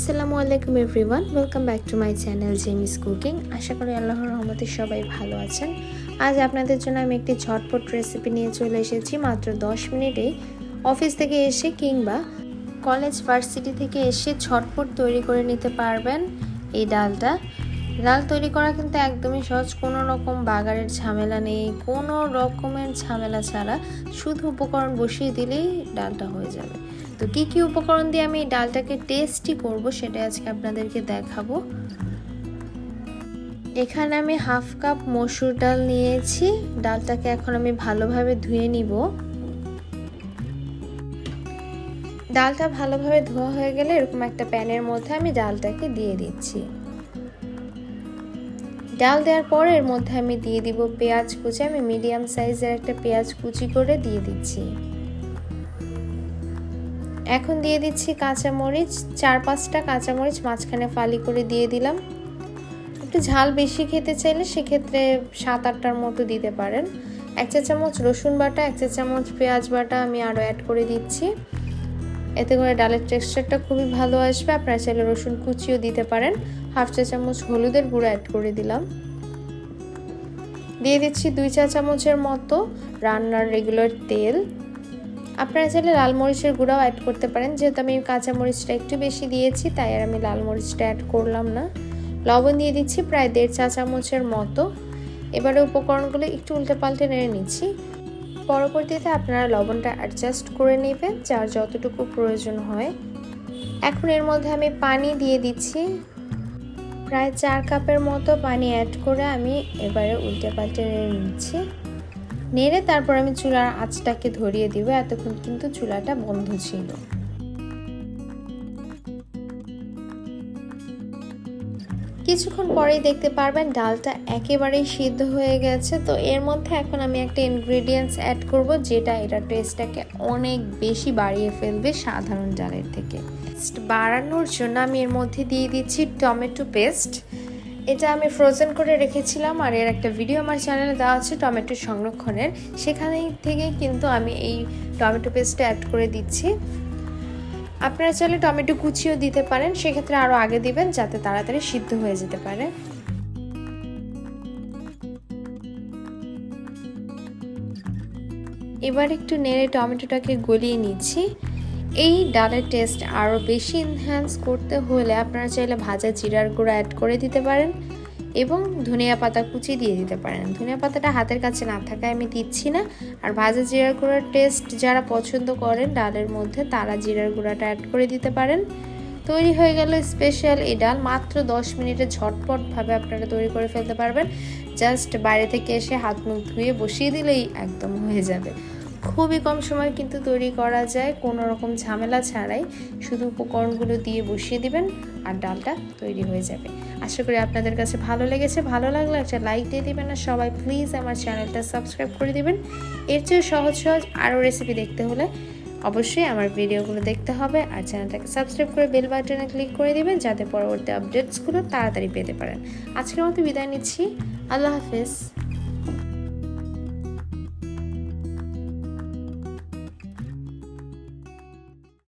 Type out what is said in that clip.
আসসালামু আলাইকুম everyone welcome back to my channel Jemis cooking আশা করি আল্লাহর রহমতে সবাই ভালো আছেন। আজ আপনাদের জন্য আমি একটি ঝটপট রেসিপি নিয়ে চলে এসেছি মাত্র 10 মিনিটেই অফিস থেকে এসে কিংবা কলেজ ভার্সিটি থেকে এসে ঝটপট তৈরি করে নিতে পারবেন এই ডালটা। ডাল তৈরি করা কিন্তু একদমই সহজ, কোনো রকম বাগারের ঝামেলা নেই, কোনো রকমের ঝামেলা ছাড়া। শুধু উপকরণ বসিয়ে দিলেই ডালটা হয়ে যাবে। তো কি কি উপকরণ দিয়ে আমি এই ডালটাকে টেস্টি করব সেটা আজকে আপনাদেরকে দেখাবো। এখানে আমি হাফ কাপ মসুর ডাল নিয়েছি, ডালটাকে এখন আমি ভালোভাবে ধুয়ে নিব। ডালটা ভালোভাবে ধোয়া হয়ে গেলে এরকম একটা প্যানের মধ্যে আমি ডালটাকে দিয়ে দিচ্ছি। ডাল দেওয়ার পর এর মধ্যে আমি দিয়ে দিব পেঁয়াজ কুচি, আমি মিডিয়াম সাইজের একটা পেঁয়াজ কুচি করে দিয়ে দিচ্ছি। এখন দিয়ে দিচ্ছি কাঁচামরিচ, চার পাঁচটা কাঁচামরিচ মাঝখানে ফালি করে দিয়ে দিলাম। একটু ঝাল বেশি খেতে চাইলে সেক্ষেত্রে সাত আটটার মতো দিতে পারেন। এক চা চামচ রসুন বাটা, এক চা চামচ পেঁয়াজ বাটা আমি আরও অ্যাড করে দিচ্ছি। এতে করে ডালের টেক্সচারটা খুবই ভালো আসবে, আপনারা চাইলে রসুন কুচিও দিতে পারেন। হাফ চা চামচ হলুদের গুঁড়ো অ্যাড করে দিলাম। দিয়ে দিচ্ছি দুই চা চামচের মতো রান্নার রেগুলার তেল। আপনারা চাইলে লাল মরিচের গুঁড়াও অ্যাড করতে পারেন। যেহেতু আমি কাঁচা মরিচটা একটু বেশি দিয়েছি, তাই আর আমি লাল মরিচটা অ্যাড করলাম না। লবণ দিয়ে দিচ্ছি প্রায় দেড় চা চামচের মতো। এবারে উপকরণগুলো একটু উল্টে পাল্টে নেড়ে নিচ্ছি। পরবর্তীতে আপনারা লবণটা অ্যাডজাস্ট করে নেবেন, যার যতটুকু প্রয়োজন হয়। এখন এর মধ্যে আমি পানি দিয়ে দিচ্ছি। প্রায় চার কাপের মতো পানি অ্যাড করে আমি এবারে উল্টে পাল্টে নিচ্ছি। নেড়ে তারপর আমি চুলার আঁচটাকে ধরিয়ে দিব, এতক্ষণ কিন্তু চুলাটা বন্ধ ছিল। কিছুক্ষণ পরেই দেখতে পারবেন ডালটা একেবারেই সিদ্ধ হয়ে গেছে। তো এর মধ্যে এখন আমি একটা ইনগ্রেডিয়েন্টস অ্যাড করব, যেটা এটা টেস্টটাকে অনেক বেশি বাড়িয়ে ফেলবে সাধারণ ডালের থেকে। বাড়ানোর জন্য আমি এর মধ্যে দিয়ে দিচ্ছি টমেটো পেস্ট এটা আমি ফ্রোজেন করে রেখেছিলাম আর এর একটা ভিডিও আমার চ্যানেলে দেওয়া আছে, টমেটো সংরক্ষণের। সেখানে থেকে কিন্তু আমি এই টমেটো পেস্টটা অ্যাড করে দিচ্ছি। আপনারা চাইলে টমেটো কুচিও দিতে পারেন, সেক্ষেত্রে আরও আগে দিবেন যাতে তাড়াতাড়ি সিদ্ধ হয়ে যেতে পারে। এবার একটু নেড়ে টমেটোটাকে গলিয়ে নিচ্ছি। এই ডালের টেস্ট আরও বেশি এনহ্যান্স করতে হলে আপনারা চাইলে ভাজা জিরার গুঁড়ো অ্যাড করে দিতে পারেন এবং ধনিয়া পাতা কুচি দিয়ে দিতে পারেন। ধনিয়া পাতাটা হাতের কাছে না থাকায় আমি দিচ্ছি না। আর ভাজা জিরার গুঁড়ার টেস্ট যারা পছন্দ করেন ডালের মধ্যে তারা জিরার গুঁড়াটা অ্যাড করে দিতে পারেন। তৈরি হয়ে গেল স্পেশাল এই ডাল। মাত্র দশ মিনিটে ঝটপটভাবে আপনারা তৈরি করে ফেলতে পারবেন। জাস্ট বাইরে থেকে এসে হাত মুখ ধুয়ে বসিয়ে দিলেই একদম হয়ে যাবে। খুবই কম সময় কিন্তু তৈরি করা যায়, কোনো রকম ঝামেলা ছাড়াই। শুধু উপকরণগুলো দিয়ে বসিয়ে দিবেন আর ডালটা তৈরি হয়ে যাবে। আশা করি আপনাদের কাছে ভালো লেগেছে। ভালো লাগলে একটা লাইক দিয়ে দিবেন আর সবাই প্লিজ আমার চ্যানেলটা সাবস্ক্রাইব করে দিবেন। এর চেয়েও সহজ সহজ আরও রেসিপি দেখতে হলে অবশ্যই আমার ভিডিওগুলো দেখতে হবে আর চ্যানেলটাকে সাবস্ক্রাইব করে বেল বাটনে ক্লিক করে দিবেন যাতে পরবর্তী আপডেটসগুলো তাড়াতাড়ি পেতে পারেন। আজকের মতো বিদায় নিচ্ছি। আল্লাহ হাফিজ।